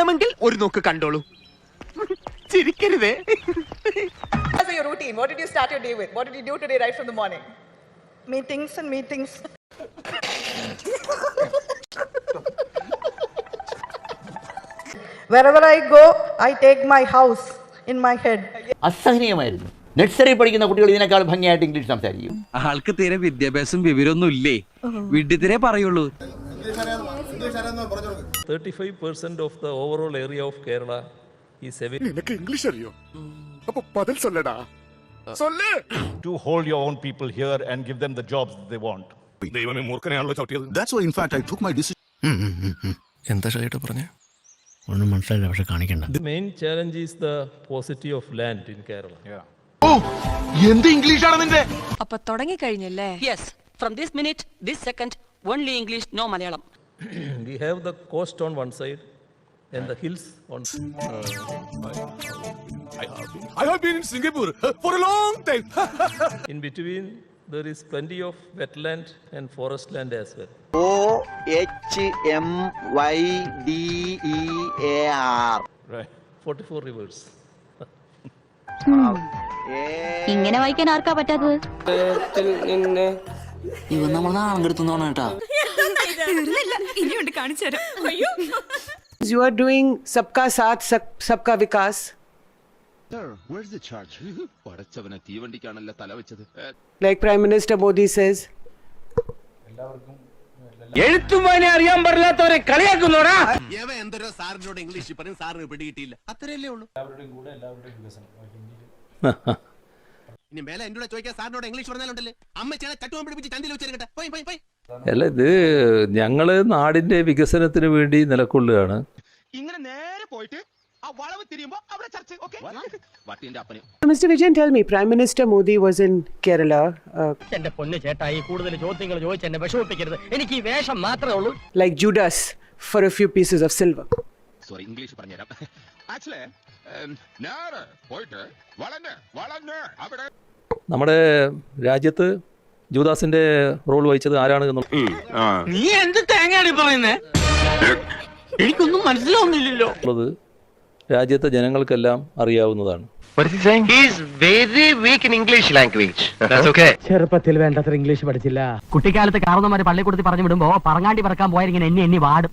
വേണമെങ്കിൽ ഒരു നോക്ക് കണ്ടോളൂ. ചിരിക്കരുതേ. നഴ്സറി പഠിക്കുന്ന കുട്ടികൾ ഇതിനേക്കാൾ ഭംഗിയായിട്ട് ഇംഗ്ലീഷ് സംസാരിക്കും. ആൾക്ക് തീരെ വിദ്യാഭ്യാസം വിവരമൊന്നും ഇല്ലേ വിഡിതിരെ പറയുള്ളൂ. 35% of the overall area of Kerala is heavy നിനക്ക് ഇംഗ്ലീഷ് അറിയോ അപ്പൊ പതിൽ സൊല്ലടാ സൊല്ലേ to hold your own people here and give them the jobs that they want. ദൈവമേ മൂർഖനെയാണല്ലോ ചവിട്ടിയത് That's why, in fact, I took my decision. എന്താ ഷൈട്ട് പറഞ്ഞേ ഒന്നും മനസ്സിലായില്ല പക്ഷെ കാണിക്കണ്ട The main challenge is the paucity of land in Kerala. എന്ത് ഇംഗ്ലീഷാണ് നിന്റെ അപ്പൊ തുടങ്ങിക്കഴിഞ്ഞല്ലേ yes from this minute this second only English no Malayalam We have the coast on one side and the hills on I have been in Singapore for a long time. in between there is plenty of wetland and forest land as well. O H M Y D E A R. Right. 44 rivers. ഇങ്ങനെ വായിക്കാൻ ആർക്കാ പറ്റാത്തത് ഇവൻ നമ്മൾ നാളെ എടുത്തോണ കേട്ടാ ഇനിയുണ്ട് കാണിച്ചു തരാം. You are doing Sabka Saath, Sabka Vikas. Sir, where's the charge? പടച്ചവനെ തീവണ്ടിക്കാണല്ലോ തല വെച്ചത്. Like Prime Minister Modi says, എഴുത്തുമാനെ അറിയാൻ പാടില്ലാത്തവരെ കളിയാക്കുന്നോടാ? ഏവ എന്തോരോ സാറിനോട് ഇംഗ്ലീഷ് പറയും സാറിന് പിടികിട്ടിയില്ല. അത്രയല്ലേ ഉള്ളൂ. ഇനി മേലെ എന്നോട് ചോദിക്കാൻ സാറിനോട് ഇംഗ്ലീഷ് പറഞ്ഞാലുണ്ടല്ലേ? അമ്മ ചേട്ടൻ ചട്ടുവാൻ പിടിപ്പിച്ച് ചന്തിൽ വെച്ചെടുക്കട്ടെ പോയി പോയി പോയി. അല്ല ഇത് ഞങ്ങൾ നാടിന്റെ വികസനത്തിന് വേണ്ടി നിലക്കൊള്ളുകയാണ്. ഇങ്ങനെ നേരെ പോയിട്ട് ആ വളവ് തിരിയുമ്പോ അവിടെ ചർച്ച ഓക്കെ? വട്ടിന്റെ അപ്പന്. Mr. Vijayan, tell me, Prime Minister Modi was in Kerala, uh, എന്റെ പൊന്ന് ചേട്ടായി കൂടുതൽ ചോദ്യങ്ങൾ ചോദിച്ച് എന്നെ വിഷമിപ്പിക്കരുത്. എനിക്ക് ഈ വേഷം മാത്രമേ ഉള്ളൂ. like Judas, for a few pieces of silver. Sorry English പറഞ്ഞുതരാം. ആക്ച്വലി നേരെ പോയിട്ട് വളഞ്ഞ് വളഞ്ഞ് അവിടെ നമ്മുടെ രാജ്യത്ത് ജൂദാസിന്റെ റോൾ വഹിച്ചത് ആരാണ് എന്നുള്ളത് നീ എന്ത് തേങ്ങയാണ് പറയുന്നേ? എനിക്കൊന്നും മനസ്സിലാവുന്നില്ലല്ലോ. ഉള്ളത് രാജ്യത്തെ ജനങ്ങൾക്കെല്ലാം അറിയാവുന്നതാണ്. ചെറുപ്പത്തിൽ വേണ്ടത്ര ഇംഗ്ലീഷ് പഠിച്ചില്ല. കുട്ടിക്കാലത്ത് കാരണവന്മാര് പള്ളിക്കൂടത്തിൽ പറഞ്ഞു വിടുമ്പോ പറങ്ങാണ്ടി പറക്കാൻ പോയാൽ ഇങ്ങനെ എണ്ണി എണ്ണി വാടും.